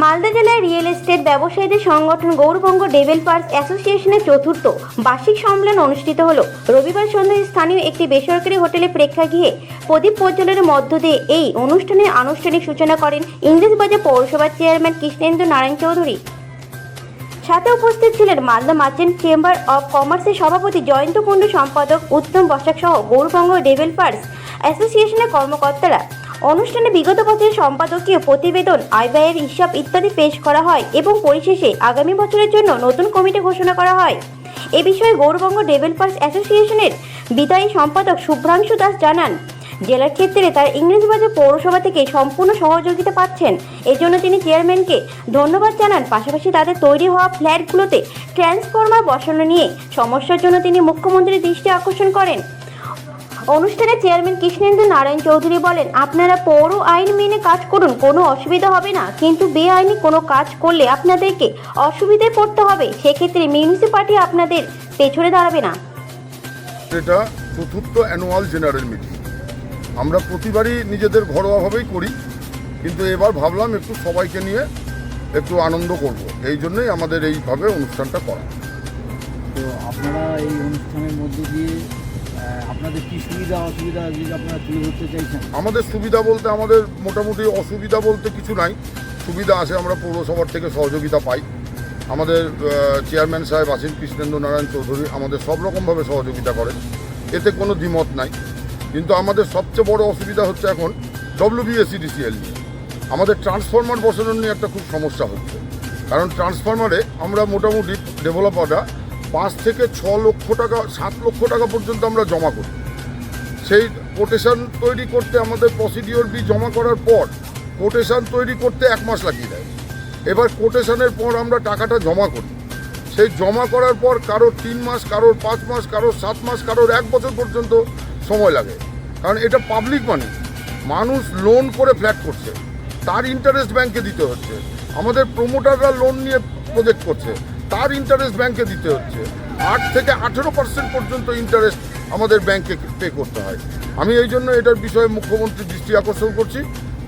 মালদা জেলায় real estate ব্যবসায়ীদের সংগঠন গৌরবঙ্গ ডেভেলপার্স অ্যাসোসিয়েশনের চতুর্থ বার্ষিক সম্মেলন অনুষ্ঠিত হল। রবিবার সন্ধ্যায় স্থানীয় একটি বেসরকারি হোটেলে প্রেক্ষাগৃহে প্রদীপ প্রজ্বলনের মধ্য দিয়ে এই অনুষ্ঠানের আনুষ্ঠানিক সূচনা করেন ইংরেজবাজার পৌরসভার চেয়ারম্যান কৃষ্ণেন্দ্র নারায়ণ চৌধুরী। সাথে উপস্থিত ছিলেন মালদা মার্চেন্ট চেম্বার অব কমার্সের সভাপতি জয়ন্ত কুণ্ডু, সম্পাদক উত্তম বসাক সহ গৌরবঙ্গ ডেভেলপার্স অ্যাসোসিয়েশনের কর্মকর্তারা। অনুষ্ঠানে বিগত বছরের সম্পাদকীয় প্রতিবেদন আয় ব্যয়ের হিসাব ইত্যাদি পেশ করা হয় এবং পরিশেষে আগামী বছরের জন্য নতুন কমিটি ঘোষণা করা হয়। এ বিষয়ে গৌরবঙ্গ ডেভেলপার্স অ্যাসোসিয়েশনের বিদায়ী সম্পাদক শুভ্রাংশু দাস জানান, জেলার ক্ষেত্রে তার ইংরেজবাজার পৌরসভা থেকে সম্পূর্ণ সহযোগিতা পাচ্ছেন। এজন্য তিনি চেয়ারম্যানকে ধন্যবাদ জানান। পাশাপাশি তাদের তৈরি হওয়া ফ্ল্যাটগুলোতে ট্রান্সফরমার বসানো নিয়ে সমস্যার জন্য তিনি মুখ্যমন্ত্রীর দৃষ্টি আকর্ষণ করেন। অনুষ্ঠানে চেয়ারম্যান কৃষ্ণেন্দ্র নারায়ণ চৌধুরী বলেন আপনারা পৌর আইন মেনে কাজ করুন কোনো অসুবিধা হবে না। কিন্তু বেআইনি কোনো কাজ করলে আপনাদেরকে অসুবিধায় পড়তে হবে। সেক্ষেত্রে মিউনিসিপালিটি আপনাদের পেছনে দাঁড়াবে না। এটা চতুর্থ অ্যানুয়াল জেনারেল মিটিং। আমরা প্রতিবারই নিজেদের ঘরোয়াভাবেই করি কিন্তু এবার ভাবলাম একটু সবাইকে নিয়ে একটু আনন্দ করব। এই জন্যই আমাদের এইভাবে অনুষ্ঠানটা করা। তো আপনারা এই অনুষ্ঠানের মধ্যে দিয়ে আপনাদের কি সুবিধা, অসুবিধা যদি আপনারা তুলে ধরতে চাইছেন? আমাদের সুবিধা বলতে, আমাদের মোটামুটি অসুবিধা বলতে কিছু নাই। সুবিধা আছে, আমরা পৌরসভার থেকে সহযোগিতা পাই। আমাদের চেয়ারম্যান সাহেব আছেন কৃষ্ণেন্দ্র নারায়ণ চৌধুরী, আমাদের সব রকমভাবে সহযোগিতা করেন। এতে কোনো দ্বিমত নাই। কিন্তু আমাদের সবচেয়ে বড় অসুবিধা হচ্ছে এখন ডব্লিউবিএসিডিসিএল নিয়ে। আমাদের ট্রান্সফরমার বসানোর নিয়ে একটা খুব সমস্যা হচ্ছে। কারণ ট্রান্সফরমারে আমরা মোটামুটি ডেভেলপাররা পাঁচ থেকে ছ লক্ষ টাকা, সাত লক্ষ টাকা পর্যন্ত আমরা জমা করি। সেই কোটেশন তৈরি করতে আমাদের প্রসিডিওর বি জমা করার পর কোটেশন তৈরি করতে এক মাস লাগিয়ে দেয়। এবার কোটেশনের পর আমরা টাকাটা জমা করি। সেই জমা করার পর কারোর তিন মাস, কারোর পাঁচ মাস, কারোর সাত মাস, কারোর এক বছর পর্যন্ত সময় লাগে। কারণ এটা পাবলিক মানি মানুষ লোন করে ফ্ল্যাট করছে। তার ইন্টারেস্ট ব্যাংকে দিতে হচ্ছে। আমাদের প্রমোটাররা লোন নিয়ে প্রজেক্ট করছে। তার ইন্টারেস্ট ব্যাংকে দিতে হচ্ছে। আট থেকে আঠেরো পার্সেন্ট পর্যন্ত ইন্টারেস্ট আমাদের ব্যাংকে পে করতে হয়। আমি এই জন্য এটার বিষয়ে মুখ্যমন্ত্রীর দৃষ্টি আকর্ষণ করছি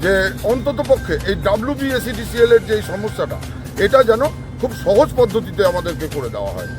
যে অন্তত পক্ষে এই ডাব্লিউবিএসিডিসিএল এর যে সমস্যাটা, এটা যেন খুব সহজ পদ্ধতিতে আমাদেরকে করে দেওয়া হয়।